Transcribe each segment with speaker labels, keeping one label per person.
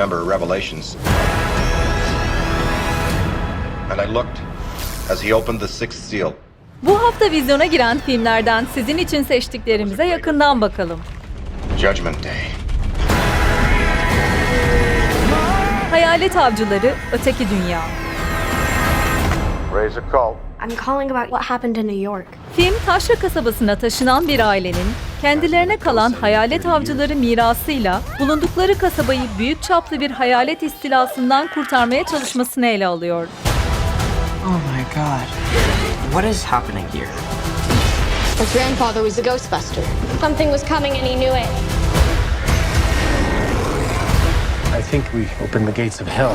Speaker 1: remember Revelations. And I looked as he opened the sixth seal.
Speaker 2: Bu hafta vizyona giren filmlerden sizin için seçtiklerimize yakından bakalım.
Speaker 1: Judgment Day.
Speaker 2: Hayalet Avcıları Öteki Dünya.
Speaker 1: Raise a cult.
Speaker 3: I'm calling about what happened in New York.
Speaker 2: Film Taşra kasabasına taşınan bir ailenin kendilerine kalan hayalet avcıları mirasıyla bulundukları kasabayı büyük çaplı bir hayalet istilasından kurtarmaya çalışmasını ele alıyor.
Speaker 4: Oh my god. What is happening here?
Speaker 5: His grandfather was a Ghostbuster. Something was coming and he knew it.
Speaker 6: I think we opened the gates of hell.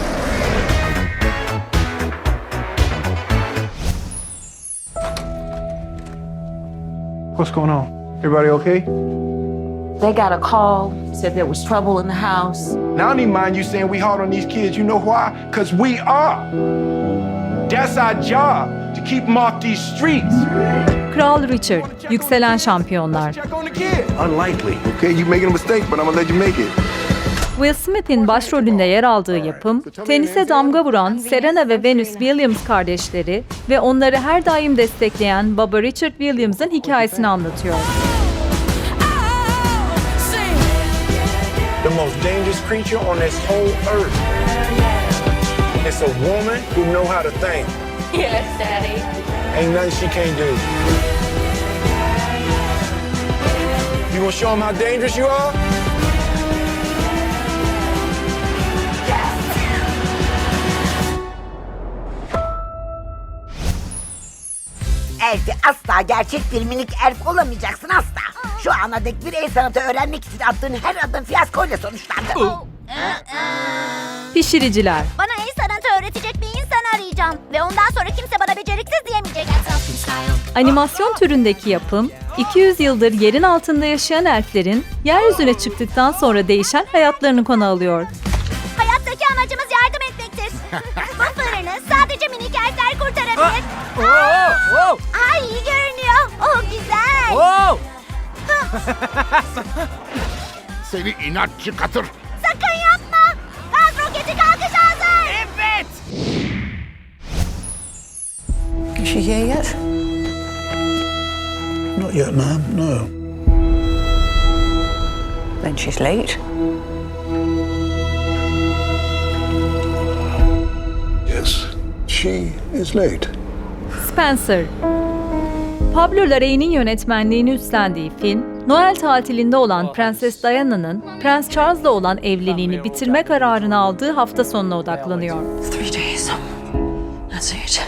Speaker 6: What's going on? Everybody okay?
Speaker 7: They got a call, said there was trouble in the house.
Speaker 6: Now I don't even mind you saying we hard on these kids. You know why? Because we are. That's our job, to keep them off these streets.
Speaker 2: Kral Richard, Yükselen Şampiyonlar.
Speaker 6: Check on the kids. Unlikely. Okay, you making a mistake, but I'm gonna let you make it.
Speaker 2: Will Smith'in başrolünde yer aldığı yapım, tenise damga vuran Serena ve Venus Williams kardeşleri ve onları her daim destekleyen baba Richard Williams'ın hikayesini anlatıyor.
Speaker 6: The most dangerous creature on this whole earth. It's a woman who know how to think.
Speaker 5: Yes, Daddy.
Speaker 6: Ain't nothing she can't do. You gonna show them how dangerous you are?
Speaker 8: Elfi asla gerçek bir minik elf olamayacaksın asla. Şu ana dek bir el sanatı öğrenmek için attığın her adım fiyaskoyla sonuçlandı.
Speaker 2: Pişiriciler,
Speaker 9: Bana el sanatı öğretecek bir insan arayacağım. Ve ondan sonra kimse bana beceriksiz diyemeyecek.
Speaker 2: animasyon türündeki yapım, 200 yıldır yerin altında yaşayan elflerin yeryüzüne çıktıktan sonra değişen hayatlarını konu alıyor.
Speaker 9: Hayattaki amacımız yardım etmektir. Sadece minik elfler kurtarabilir. Ay iyi görünüyor. Oh güzel.
Speaker 10: Seni inatçı katır.
Speaker 9: Sakın yapma. Gaz roketi kalkış hazır. Evet.
Speaker 7: Is she here yet?
Speaker 10: Not yet, ma'am. No.
Speaker 7: Then she's late.
Speaker 10: She is late.
Speaker 2: Spencer Pablo Larraín'in yönetmenliğini üstlendiği film, Noel tatilinde olan Prenses Diana'nın Prens Charles'la olan evliliğini bitirme kararını aldığı hafta sonuna odaklanıyor.
Speaker 7: Three days. That's it.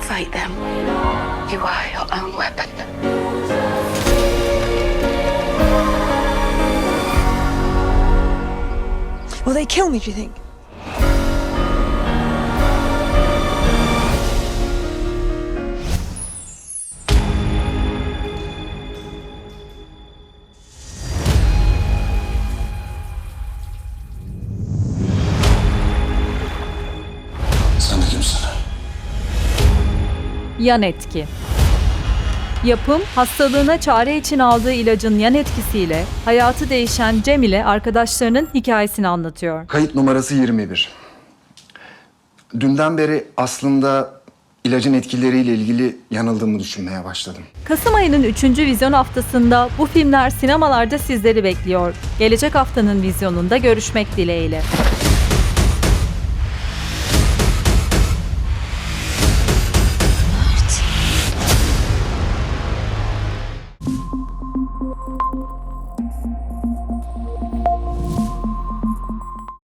Speaker 7: Fight them. You are your own weapon.
Speaker 5: Will they kill me, do you think?
Speaker 10: Sen de kimsin?
Speaker 2: Yan etki Yapım, hastalığına çare için aldığı ilacın yan etkisiyle hayatı değişen Cem ile arkadaşlarının hikayesini anlatıyor.
Speaker 11: Kayıt numarası 21. Dünden beri aslında ilacın etkileriyle ilgili yanıldığımı düşünmeye başladım.
Speaker 2: Kasım ayının 3. vizyon haftasında bu filmler sinemalarda sizleri bekliyor. Gelecek haftanın vizyonunda görüşmek dileğiyle.